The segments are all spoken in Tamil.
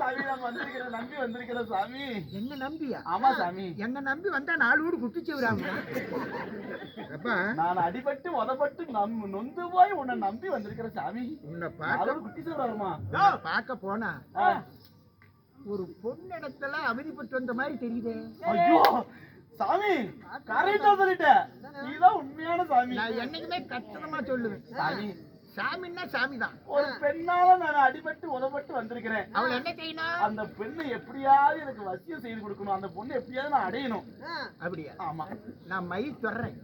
சாமி வந்திருக்கிறேன் நம்பி வந்திருக்கிறேன் சாமி. என்ன நம்பியா? ஆமா சாமி. என்ன நம்பி வந்தா நாலு வீடு குட்டிச்சு விடாம நான் அடிபட்டு உதப்பட்டு நம் நொந்து போய் உன்னை நம்பி வந்திருக்கிறேன் சாமி. உன்னை பார்க்க அதோட குட்டி சொல்றாருமா உன்னை பார்க்க போனா ஒரு பொண்ணிடத்துல அவதிப்பட்டு வந்த மாதிரி தெரியுதே. ஐயோ சாமி கரெக்டா சொல்லிட்ட. நீதான் உண்மையான சாமி. நான் என்னைக்குமே கச்சிதமா சொல்லுவேன். சாமி சாமின்னா சாமி தான் ஒரு பெண்ணால நான் அடிபட்டு உதப்பட்டு வந்திருக்கிறேன். அவள் என்ன செய்யணும்? அந்த பெண்ணை எப்படியாவது எனக்கு வசியம் செய்து கொடுக்கணும். அந்த பொண்ணு எப்படியாவது நான் அடையணும். அப்படியா? ஆமா. நான் மை தொடறேன்.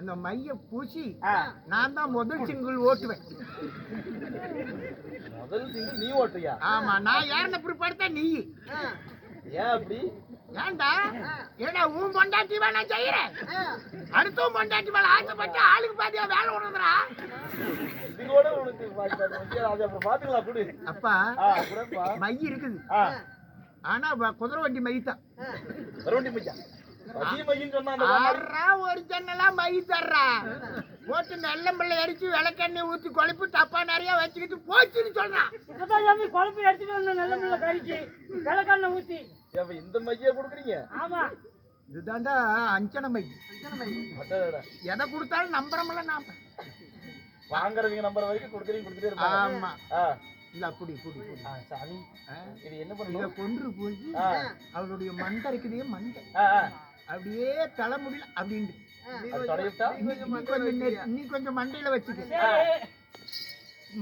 அந்த மைய பூசி. நான் தான் முதல் சிங்கிள் ஓட்டுவேன். முதல் சிங்கு நீ ஓட்டுறியா? ஆமா நான் யாருன்னு பிற்பாடுத்தா நீ ஏன் அப்படி? ஏன்டா ஏடா உன் பொண்டாட்டி நான் செய்யறேன்? அடுத்தவன் பொண்டாட்டி மேல ஆசைப்பட்டு ஆளுக்கு பாதியா வேலை விடுறா இது கூட உனக்கு பாத்து- பாத்து- அது அப்புறம் பாத்துக்கலாம் குடு. அப்பா மை இருக்குது. ஆனா குதிரை வண்டி மை தான். வருவண்டி மையா வசி மையின்னு சொன்னா அந்த வாமாடி- ஆறா ஒரு ஜன்னலா மை தர்றா. போட்டு நல்ல பிள்ளை அடிச்சு விளக்கெண்ணெய் ஊத்தி குழப்பி டப்பா நிறைய வச்சுக்கிட்டு போச்சுன்னு சொல்றான். குழம்பு எடுத்துட்டு வந்த நல்ல முள்ள கறிக்கு விளக்கண்ண ஊத்தி. ஏப்ப இந்த மையா கொடுக்குறீங்க? ஆமா. இதுதாண்டா அஞ்சன மை. எதை கொடுத்தாலும் நம்புறமில்ல நாம. வாங்குறவங்க நம்பர் வரைக்கும் கொடுக்குறீங்க கொடுத்துட்டே இருப்பாங்க. ஆமா. இல்ல புடி புடி புடி ஆ, சாமி இது என்ன பண்ணணும்? கொன்று போய் அவளுடைய மண்டை. இருக்குதே மண்டை. அப்படியே தலைமுடியல அப்படின்ட்டு. நீ கொஞ்சம் மண்டையில வச்சுக்க.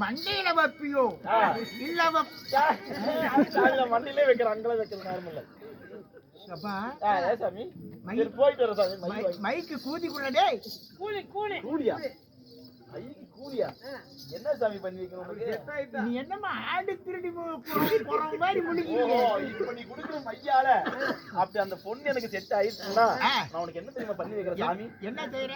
மண்டையில வைப்பியோ? ஆ. இல்ல மண்ணிலே வைக்கிற அங்கல வைக்கிற நார்மல் போயிட்டு வர சாமி. மைக்கு கூதிக்குள்ள டேய். கூலி கூலி. கூலியா? கூலியா? என்ன சாமி பண்ணி வைக்கணும் உனக்கு நீ என்னம்மா ஆடு திருடி மாதிரி ஓ முழுகிறீங்க இப்ப நீ குடுக்குற மையால அப்படி அந்த பொண்ணு எனக்கு செட் ஆயிடுச்சுன்னா. நான் உனக்கு என்ன தெரியுமா பண்ணி வைக்கிறேன் சாமி? என்ன செய்யற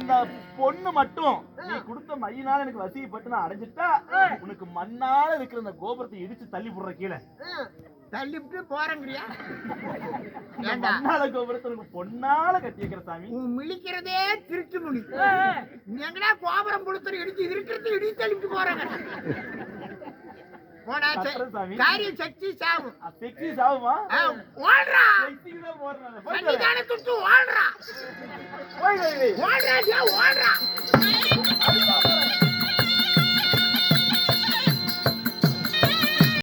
இந்த பொண்ணு மட்டும் நீ கொடுத்த மையினால எனக்கு வசியப்பட்டு நான் அடைஞ்சிட்டா உனக்கு மண்ணால இருக்கிற இந்த கோபுரத்தை இடிச்சு தள்ளி போடுற கீழே. தள்ளிவிட்டு போறங்கிறியா? மண்ணால கோபுரத்தை உனக்கு பொண்ணால கட்டி வைக்கிற சாமி. உன் மிளிக்கிறதே திருட்டு முடி நீ எங்கடா கோபுரம் புளுத்தர் இடிச்சு இருக்கிறது இடி தள்ளிட்டு போறாங்க. காரியம் சக்தி சாவும். செக்ஸி சாவுமா? ஓடுறா. செக்ஸிக்கு தான் ஓடுறா. ஓடுறா டேய், ஓடுறா.